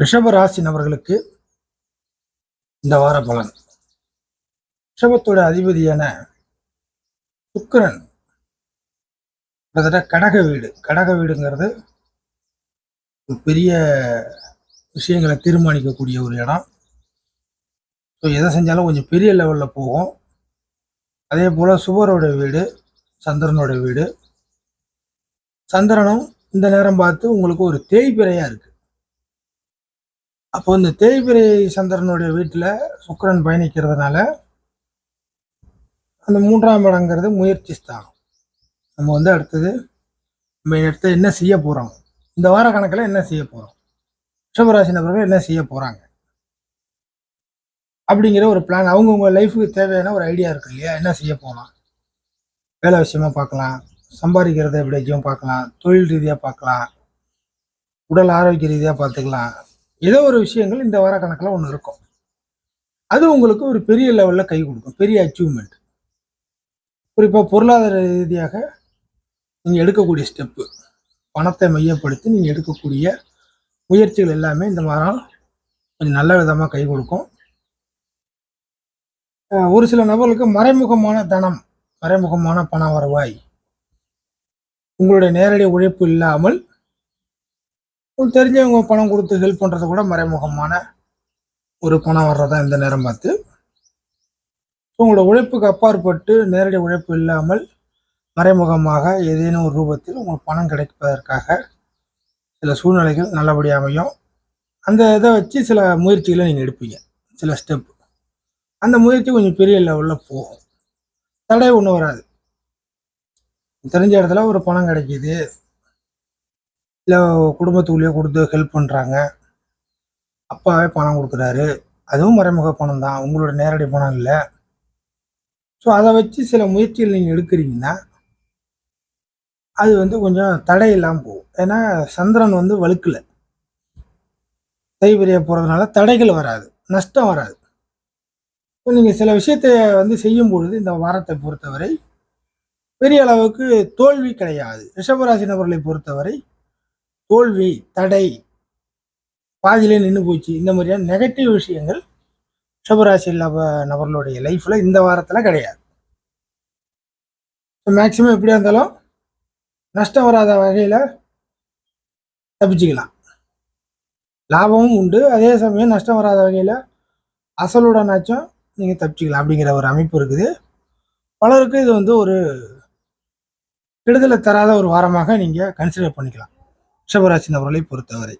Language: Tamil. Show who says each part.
Speaker 1: ரிஷப ராசி நபர்களுக்கு இந்த வார பலன். ரிஷபத்தோட அதிபதியான சுக்கரன் கிட்டத்தட்ட கடக வீடு. கடக வீடுங்கிறது ஒரு பெரிய விஷயங்களை தீர்மானிக்கக்கூடிய ஒரு இடம். ஸோ எதை செஞ்சாலும் கொஞ்சம் பெரிய லெவலில் போகும். அதே போல் சுவரோட வீடு சந்திரனோட வீடு. சந்திரனும் இந்த நேரம் பார்த்து உங்களுக்கு ஒரு தேய்பிறையாக இருக்குது அப்போ இந்த தேய்பிரை சந்திரனுடைய வீட்டில் சுக்கரன் பயணிக்கிறதுனால அந்த மூன்றாம் இடங்கிறது முயற்சி ஸ்தானம். நம்ம வந்து அடுத்தது நம்ம எடுத்து என்ன செய்ய போகிறோம் இந்த வார கணக்கில் என்ன செய்ய போகிறோம் ரிஷபராசி நபர்கள் என்ன செய்ய போகிறாங்க அப்படிங்கிற ஒரு பிளான் அவங்கவுங்க லைஃபுக்கு தேவையான ஒரு ஐடியா இருக்கு இல்லையா? என்ன செய்ய போகலாம் வேலை விஷயமா பார்க்கலாம். சம்பாதிக்கிறத எப்படியாச்சும் பார்க்கலாம். தொழில் ரீதியாக பார்க்கலாம். உடல் ஆரோக்கிய ரீதியாக பார்த்துக்கலாம். ஏதோ ஒரு விஷயங்கள் இந்த வார கணக்கில் ஒன்று இருக்கும். அது உங்களுக்கு ஒரு பெரிய லெவலில் கை கொடுக்கும். பெரிய அச்சீவ்மெண்ட் குறிப்பாக பொருளாதார ரீதியாக நீங்கள் எடுக்கக்கூடிய ஸ்டெப்பு பணத்தை மையப்படுத்தி நீங்கள் எடுக்கக்கூடிய முயற்சிகள் எல்லாமே இந்த வாரம் கொஞ்சம் நல்ல விதமாக கை கொடுக்கும். ஒரு சில நபர்களுக்கு மறைமுகமான தனம் மறைமுகமான பண வருவாய் உங்களுடைய நேரடி உழைப்பு இல்லாமல் தெரிஞ்சவங்க பணம் கொடுத்து ஹெல்ப் பண்ணுறது கூட மறைமுகமான ஒரு பணம் வர்றதா இந்த நேரம் பார்த்து. உங்களோட உழைப்புக்கு அப்பாற்பட்டு நேரடி உழைப்பு இல்லாமல் மறைமுகமாக ஏதேனும் ஒரு ரூபத்தில் உங்களுக்கு பணம் கிடைப்பதற்காக சில சூழ்நிலைகள் நல்லபடியாக அமையும். அந்த இதை வச்சு சில முயற்சிகளை நீங்கள் எடுப்பீங்க. சில ஸ்டெப் அந்த முயற்சி கொஞ்சம் பெரிய லெவலில் போகும். தடை ஒன்றும் வராது. தெரிஞ்ச இடத்துல ஒரு பணம் கிடைக்கிது. இல்லை குடும்பத்துக்குள்ளேயே கொடுத்து ஹெல்ப் பண்ணுறாங்க அப்பாவே பணம் கொடுக்குறாரு. அதுவும் மறைமுக பணம் தான். உங்களோட நேரடி பணம் இல்லை. ஸோ அதை வச்சு சில முயற்சிகள் நீங்கள் எடுக்கிறீங்கன்னா அது வந்து கொஞ்சம் தடை இல்லாமல் போகும். ஏன்னா சந்திரன் வந்து வழுக்கல தைபிரிய போகிறதுனால தடைகள் வராது. நஷ்டம் வராது. ஸோ நீங்கள் சில விஷயத்தை வந்து செய்யும் பொழுது இந்த வாரத்தை பொறுத்தவரை பெரிய அளவுக்கு தோல்வி கிடையாது. ரிஷபராசி நபர்களை பொறுத்தவரை தோல்வி தடை பாதியிலே நின்று போச்சு. இந்த மாதிரியான நெகட்டிவ் விஷயங்கள் ரிஷபராசி நபர்களுடைய லைஃப்பில் இந்த வாரத்தில் கிடையாது. மேக்சிமம் எப்படியா இருந்தாலும் நஷ்டம் வராத வகையில் தப்பிச்சுக்கலாம். லாபமும் உண்டு. அதே சமயம் நஷ்டம் வராத வகையில் அசலுடனாச்சும் நீங்கள் தப்பிச்சுக்கலாம் அப்படிங்கிற ஒரு அமைப்பு இருக்குது. பலருக்கு இது வந்து ஒரு கெடுதலை தராத ஒரு வாரமாக நீங்கள் கன்சிடர் பண்ணிக்கலாம். ரிஷபராசி நபர்களை பொறுத்தவரை.